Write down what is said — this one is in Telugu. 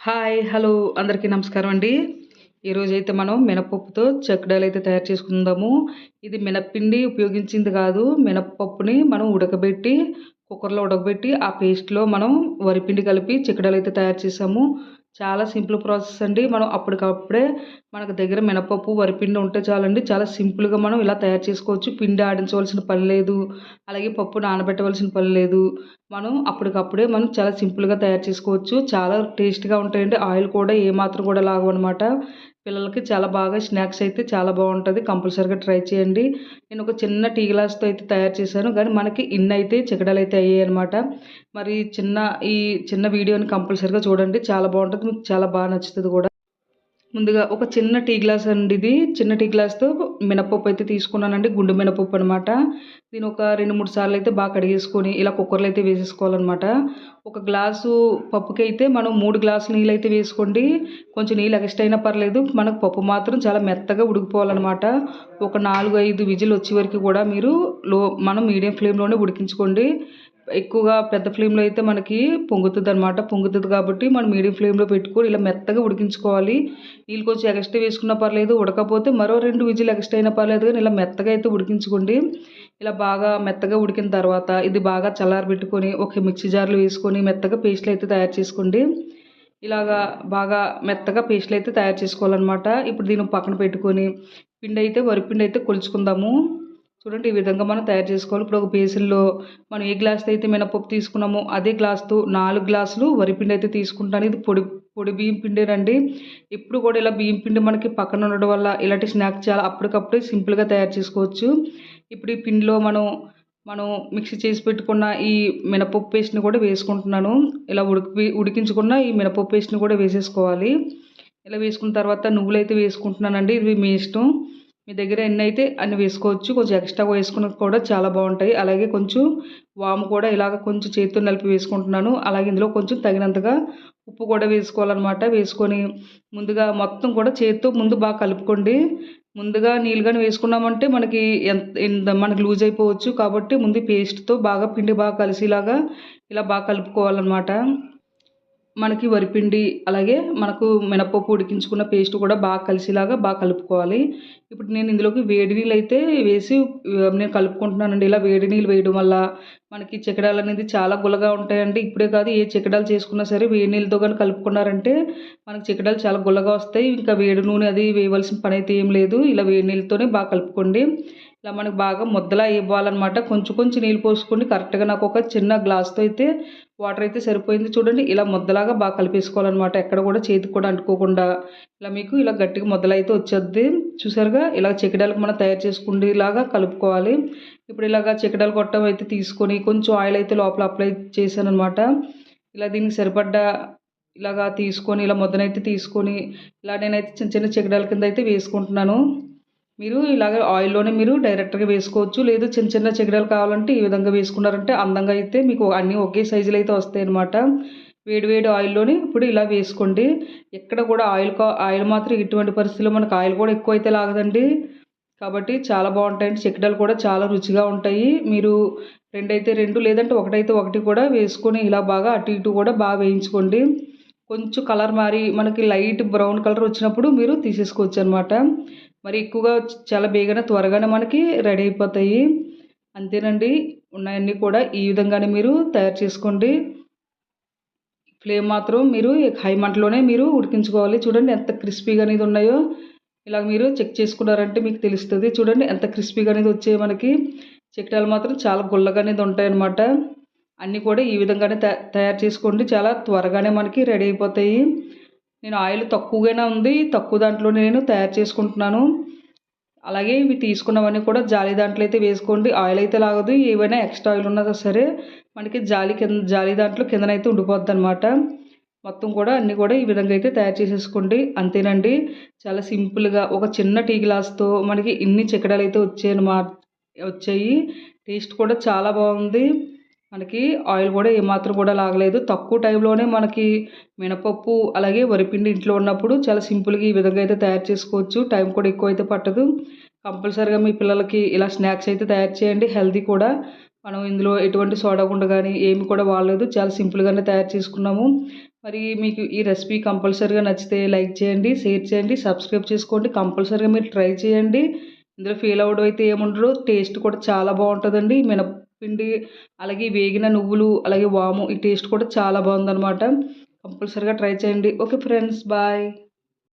హాయ్ హలో అందరికీ నమస్కారం అండి. ఈరోజు అయితే మనం మినపప్పుతో చెక్కడాలు అయితే తయారు చేసుకుందాము. ఇది మినప్పిండి ఉపయోగించింది కాదు. మినపప్పుని మనం ఉడకబెట్టి కుక్కర్లో ఉడకబెట్టి ఆ పేస్ట్లో మనం వరిపిండి కలిపి చెక్కడాలు అయితే తయారు చేసాము. చాలా సింపుల్ ప్రాసెస్ అండి. మనం అప్పటికప్పుడే మనకు దగ్గర మినపప్పు వరిపిండి ఉంటే చాలండి. చాలా సింపుల్గా మనం ఇలా తయారు చేసుకోవచ్చు. పిండి ఆడించవలసిన పని లేదు. అలాగే పప్పు నానబెట్టవలసిన పని లేదు. మనం అప్పటికప్పుడే మనం చాలా సింపుల్గా తయారు చేసుకోవచ్చు. చాలా టేస్ట్గా ఉంటాయండి. ఆయిల్ కూడా ఏమాత్రం కూడా లాగవు అనమాట పిల్లలకి చాలా బాగా స్నాక్స్ అయితే చాలా బాగుంటుంది. కంపల్సరీగా ట్రై చేయండి. నేను ఒక చిన్న టీ గ్లాస్తో అయితే తయారు చేశాను. కానీ మనకి ఇన్ని అయితే చికడాలు అయితే అయ్యాయి అనమాట మరి చిన్న ఈ చిన్న వీడియోని కంపల్సరీగా చూడండి. చాలా బాగుంటుంది. మీకు చాలా బాగా నచ్చుతుంది కూడా. ముందుగా ఒక చిన్న టీ గ్లాస్ అండి ఇది. చిన్న టీ గ్లాస్తో మినపప్పు అయితే తీసుకున్నానండి. గుండు మినపప్పు అనమాట దీని ఒక రెండు మూడు సార్లు అయితే బాగా కడిగేసుకొని ఇలా కుక్కర్లో అయితే వేసేసుకోవాలన్నమాట. ఒక గ్లాసు పప్పుకి అయితే మనం మూడు గ్లాసులు నీళ్ళు అయితే వేసుకోండి. కొంచెం నీళ్ళు ఎక్స్ట్రా అయినా పర్లేదు. మనకు పప్పు మాత్రం చాలా మెత్తగా ఉడికిపోవాలన్నమాట. ఒక నాలుగు ఐదు విజిల్ వచ్చే వరకు కూడా మీరు లో మనం మీడియం ఫ్లేమ్లోనే ఉడికించుకోండి. ఎక్కువగా పెద్ద ఫ్లేమ్లో అయితే మనకి పొంగుతుంది అనమాట పొంగుతుంది కాబట్టి మనం మీడియం ఫ్లేమ్లో పెట్టుకొని ఇలా మెత్తగా ఉడికించుకోవాలి. నీళ్ళు కొంచెం ఎక్స్ట్రా వేసుకున్నా పర్లేదు ఉడకపోతే మరో రెండు విజిల్ ఎక్స్ట్రా అయినా పర్లేదు కానీ ఇలా మెత్తగా అయితే ఉడికించుకోండి. ఇలా బాగా మెత్తగా ఉడికిన తర్వాత ఇది బాగా చల్లారబెట్టుకొని ఒక మిక్సీ జార్లో వేసుకొని మెత్తగా పేస్ట్లు అయితే తయారు చేసుకోండి. ఇలాగా బాగా మెత్తగా పేస్ట్లు అయితే తయారు చేసుకోవాలన్నమాట. ఇప్పుడు దీన్ని పక్కన పెట్టుకొని పిండి అయితే వరిపిండి అయితే కొలుచుకుందాము. చూడండి ఈ విధంగా మనం తయారు చేసుకోవాలి. ఇప్పుడు ఒక బేసిన్లో మనం ఏ గ్లాస్తో అయితే మినపప్పు తీసుకున్నామో అదే గ్లాస్తో నాలుగు గ్లాసులు వరిపిండి అయితే తీసుకుంటాను ఇది పొడి పొడి బియ్యం పిండేనండి ఇప్పుడు కూడా ఇలా బియ్యం పిండి మనకి పక్కన ఉండడం వల్ల ఇలాంటి స్నాక్స్ చాలా అప్పటికప్పుడే సింపుల్గా తయారు చేసుకోవచ్చు. ఇప్పుడు ఈ పిండిలో మనం మనం మిక్సీ చేసి పెట్టుకున్న ఈ మినపప్పు పేస్ట్ని కూడా వేసుకుంటున్నాను. ఇలా ఉడికి ఉడికించుకున్న ఈ మినపప్పు పేస్ట్ని కూడా వేసేసుకోవాలి. ఇలా వేసుకున్న తర్వాత నువ్వులు అయితే వేసుకుంటున్నానండి. ఇది మీ ఇష్టం. మీ దగ్గర ఎన్ని అయితే అన్ని వేసుకోవచ్చు కొంచెం ఎక్స్ట్రాగా వేసుకున్నది కూడా చాలా బాగుంటాయి. అలాగే కొంచెం వాము కూడా ఇలాగ కొంచెం చేతితో నలిపి వేసుకుంటున్నాను. అలాగే ఇందులో కొంచెం తగినంతగా ఉప్పు కూడా వేసుకోవాలన్నమాట. వేసుకొని ముందుగా మొత్తం కూడా చేతితో ముందు బాగా కలుపుకోండి. ముందుగా నీళ్ళు కానీ వేసుకున్నామంటే మనకి ఎంత మనకి లూజ్ అయిపోవచ్చు. కాబట్టి ముందు పేస్ట్తో బాగా పిండి బాగా కలిసేలాగా ఇలా బాగా కలుపుకోవాలన్నమాట. మనకి వరిపిండి అలాగే మనకు మినపప్పు ఉడికించుకున్న పేస్ట్ కూడా బాగా కలిసేలాగా బాగా కలుపుకోవాలి. ఇప్పుడు నేను ఇందులోకి వేడి నీళ్ళు అయితే వేసి నేను కలుపుకుంటున్నానండి. ఇలా వేడి నీళ్ళు వేయడం వల్ల మనకి చికడాలు అనేది చాలా గుల్లగా ఉంటాయండి. ఇప్పుడే కాదు ఏ చికడాలు చేసుకున్నా సరే వేడి నీళ్ళతో కానీ కలుపుకున్నారంటే మనకి చికడాలు చాలా గుల్లగా వస్తాయి. ఇంకా వేడి నూనె అది వేయవలసిన పని అయితే ఏం లేదు. ఇలా వేడి నీళ్ళతోనే బాగా కలుపుకోండి. ఇలా మనకు బాగా ముద్దలా ఇవ్వాలన్నమాట. కొంచెం కొంచెం నీళ్ళు పోసుకొని కరెక్ట్గా నాకు ఒక చిన్న గ్లాస్తో అయితే వాటర్ అయితే సరిపోయింది చూడండి. ఇలా ముద్దలాగా బాగా కలిపేసుకోవాలన్నమాట. ఎక్కడ కూడా చేతికి కూడా అంటుకోకుండా. ఇలా మీకు ఇలా గట్టిగా ముద్దలు అయితే వచ్చేది చూసారుగా? ఇలా చెక్కడాలకు మనం తయారు చేసుకునేలాగా కలుపుకోవాలి. ఇప్పుడు ఇలాగా చికిడాలు కొట్టం అయితే తీసుకొని కొంచెం ఆయిల్ అయితే లోపల అప్లై చేశాను అనమాట ఇలా దీనికి సరిపడ్డ ఇలాగా తీసుకొని ఇలా ముద్దనైతే తీసుకొని ఇలా నేనైతే చిన్న చిన్న చికిడాల కింద అయితే వేసుకుంటున్నాను. మీరు ఇలాగ ఆయిల్లోనే మీరు డైరెక్ట్గా వేసుకోవచ్చు. లేదు చిన్న చిన్న చిగడలు కావాలంటే ఈ విధంగా వేసుకున్నారంటే అందంగా అయితే మీకు అన్నీ ఒకే సైజులు అయితే వస్తాయి అనమాట వేడి వేడి ఆయిల్లోనే ఇప్పుడు ఇలా వేసుకోండి. ఎక్కడ కూడా ఆయిల్ ఆయిల్ మాత్రం ఇటువంటి పరిస్థితుల్లో మనకు ఆయిల్ కూడా ఎక్కువ అయితే లాగదండి. కాబట్టి చాలా బాగుంటాయండి. చిక్కడలు కూడా చాలా రుచిగా ఉంటాయి. మీరు రెండైతే రెండు లేదంటే ఒకటైతే ఒకటి కూడా వేసుకొని ఇలా బాగా అటు ఇటు కూడా బాగా వేయించుకోండి. కొంచెం కలర్ మారి మనకి లైట్ బ్రౌన్ కలర్ వచ్చినప్పుడు మీరు తీసేసుకోవచ్చు అనమాట మరి ఎక్కువగా చాలా బేగన త్వరగానే మనకి రెడీ అయిపోతాయి. అంతేనండి. ఉన్నాయన్నీ కూడా ఈ విధంగానే మీరు తయారు చేసుకోండి. ఫ్లేమ్ మాత్రం మీరు హై మంటలోనే మీరు ఉడికించుకోవాలి. చూడండి ఎంత క్రిస్పీగా అనేది ఉన్నాయో. ఇలా మీరు చెక్ చేసుకున్నారంటే మీకు తెలుస్తుంది. చూడండి ఎంత క్రిస్పీగా అనేది వచ్చాయి మనకి. చెక్కడాలు మాత్రం చాలా గుల్లగా అనేది ఉంటాయన్నమాట. అన్నీ కూడా ఈ విధంగానే తయారు చేసుకోండి. చాలా త్వరగానే మనకి రెడీ అయిపోతాయి. నేను ఆయిల్ తక్కువగానే ఉంది తక్కువ దాంట్లో నేను తయారు చేసుకుంటున్నాను. అలాగే ఇవి తీసుకున్నవన్నీ కూడా జాలి దాంట్లో అయితే వేసుకోండి. ఆయిల్ అయితే లాగదు ఏవైనా ఎక్స్ట్రా ఆయిల్ ఉన్నదో సరే మనకి జాలి కింద జాలి దాంట్లో కిందనైతే ఉండిపోద్ది అనమాట మొత్తం కూడా అన్నీ కూడా ఈ విధంగా అయితే తయారు చేసేసుకోండి. అంతేనండి చాలా సింపుల్గా ఒక చిన్న టీ గ్లాస్తో మనకి ఇన్ని చిక్కడాలు అయితే వచ్చాయి వచ్చాయి. టేస్ట్ కూడా చాలా బాగుంది. మనకి ఆయిల్ కూడా ఏమాత్రం కూడా లాగలేదు. తక్కువ టైంలోనే మనకి మినపప్పు అలాగే వరిపిండి ఇంట్లో ఉన్నప్పుడు చాలా సింపుల్గా ఈ విధంగా అయితే తయారు చేసుకోవచ్చు. టైం కూడా ఎక్కువ అయితే పట్టదు. కంపల్సరీగా మీ పిల్లలకి ఇలా స్నాక్స్ అయితే తయారు చేయండి. హెల్తీ కూడా. మనం ఇందులో ఎటువంటి సోడా గుండ కానీ ఏమి కూడా వాడలేదు. చాలా సింపుల్గానే తయారు చేసుకున్నాము. మరి మీకు ఈ రెసిపీ కంపల్సరీగా నచ్చితే లైక్ చేయండి షేర్ చేయండి సబ్స్క్రైబ్ చేసుకోండి. కంపల్సరీగా మీరు ట్రై చేయండి. ఇందులో ఫెయిల్ అవ్వడం అయితే ఏముండదు. టేస్ట్ కూడా చాలా బాగుంటుందండి. మినప పిండి అలాగే వేగిన నువ్వులు అలాగే వాము ఈ టేస్ట్ కూడా చాలా బాగుందన్నమాట. కంపల్సరీగా ట్రై చేయండి. Okay friends bye.